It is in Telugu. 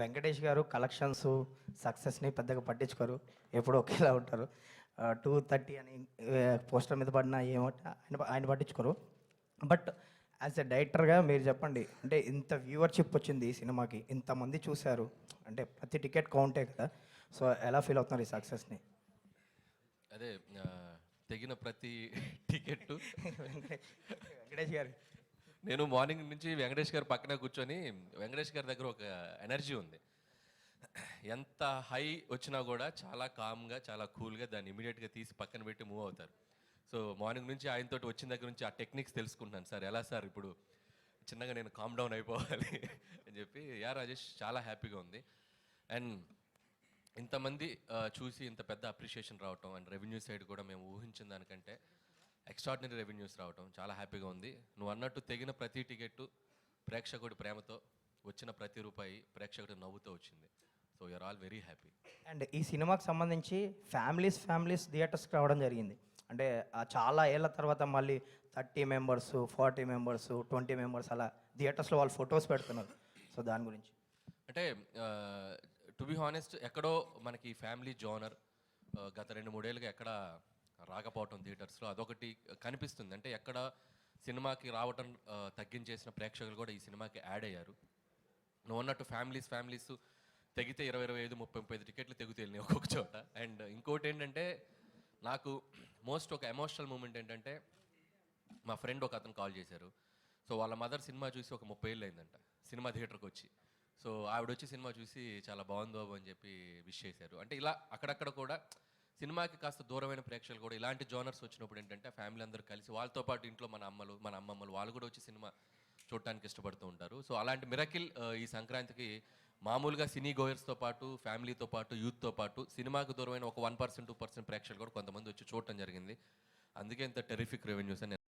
వెంకటేష్ గారు కలెక్షన్స్ సక్సెస్ని పెద్దగా పట్టించుకోరు. ఎప్పుడు ఒకేలా ఉంటారు. టూ థర్టీ అని పోస్టర్ మీద పడిన ఏమో ఆయన ఆయన పట్టించుకోరు. బట్ యాజ్ ఎ డైరెక్టర్గా మీరు చెప్పండి అంటే ఇంత వ్యూవర్షిప్ వచ్చింది ఈ సినిమాకి ఇంతమంది చూశారు అంటే ప్రతి టికెట్ కౌంటే కదా. సో ఎలా ఫీల్ అవుతున్నారు ఈ సక్సెస్ని? అదే తెగిన ప్రతి టికెట్ వెంకటేష్ గారు నేను మార్నింగ్ నుంచి వెంకటేష్ గారు పక్కన కూర్చొని వెంకటేష్ గారి దగ్గర ఒక ఎనర్జీ ఉంది. ఎంత హై వచ్చినా కూడా చాలా కామ్గా చాలా కూల్గా దాన్ని ఇమీడియట్గా తీసి పక్కన పెట్టి మూవ్ అవుతారు. సో మార్నింగ్ నుంచి ఆయనతో వచ్చిన దగ్గర నుంచి ఆ టెక్నిక్స్ తెలుసుకుంటున్నాను. సార్ ఎలా సార్ ఇప్పుడు చిన్నగా నేను కామ్ డౌన్ అయిపోవాలి? అని చెప్పి యా రాజేష్ చాలా హ్యాపీగా ఉంది. అండ్ ఇంతమంది చూసి ఇంత పెద్ద అప్రిషియేషన్ రావటం అండ్ రెవెన్యూ సైడ్ కూడా మేము ఊహించిన దానికంటే ఎక్స్ట్రాడినరీ రెవెన్యూస్ రావటం చాలా హ్యాపీగా ఉంది. నువ్వు అన్నట్టు తెగిన ప్రతి టికెట్టు ప్రేక్షకుడి ప్రేమతో వచ్చిన ప్రతి రూపాయి ప్రేక్షకుడి నవ్వుతో వచ్చింది. So you're all very happy. And ఈ సినిమాకి సంబంధించి ఫ్యామిలీస్ ఫ్యామిలీస్ థియేటర్స్కి రావడం జరిగింది. అంటే చాలా ఏళ్ళ తర్వాత మళ్ళీ thirty members forty members twenty members అలా థియేటర్స్లో వాళ్ళు ఫొటోస్ పెడుతున్నారు. సో దాని గురించి. అంటే టు బి హానెస్ట్ ఎక్కడో మనకి ఫ్యామిలీ జోనర్ గత రెండు మూడేళ్ళుగా ఎక్కడ రాకపోవటం థియేటర్స్లో అదొకటి కనిపిస్తుంది. అంటే ఎక్కడ సినిమాకి రావటం తగ్గించేసిన ప్రేక్షకులు కూడా ఈ సినిమాకి యాడ్ అయ్యారు. నువ్వు అన్నట్టు ఫ్యామిలీస్ ఫ్యామిలీస్ తెగితే ఇరవై ఇరవై ఐదు ముప్పై ముప్పై ఐదు టికెట్లు తెగుతూ వెళ్ళినాయి ఒక్కొక్క చోట. అండ్ ఇంకోటి ఏంటంటే నాకు మోస్ట్ ఒక ఎమోషనల్ మూమెంట్ ఏంటంటే మా ఫ్రెండ్ ఒక అతను కాల్ చేశారు. సో వాళ్ళ మదర్ సినిమా చూసి ఒక ముప్పై ఏళ్ళు అయిందంట సినిమా థియేటర్కి వచ్చి. సో ఆవిడ వచ్చి సినిమా చూసి చాలా బాగుంది బాబు అని చెప్పి విష్ చేశారు. అంటే ఇలా అక్కడక్కడ కూడా సినిమాకి కాస్త దూరమైన ప్రేక్షకులు కూడా ఇలాంటి జోనర్స్ వచ్చినప్పుడు ఏంటంటే ఫ్యామిలీ అందరూ కలిసి వాళ్ళతో పాటు ఇంట్లో మన అమ్మలు మన అమ్మమ్మలు వాళ్ళు కూడా వచ్చి సినిమా చూడటానికి ఇష్టపడుతూ ఉంటారు. సో అలాంటి మిరకిల్ ఈ సంక్రాంతికి మామూలుగా సినీ గోయర్స్తో పాటు ఫ్యామిలీతో పాటు యూత్తో పాటు సినిమాకు దూరమైన ఒక వన్ పర్సెంట్ టూ పర్సెంట్ ప్రేక్షకులు కూడా కొంతమంది వచ్చి చూడటం జరిగింది. అందుకే ఇంత టెరిఫిక్ రెవెన్యూస్ అని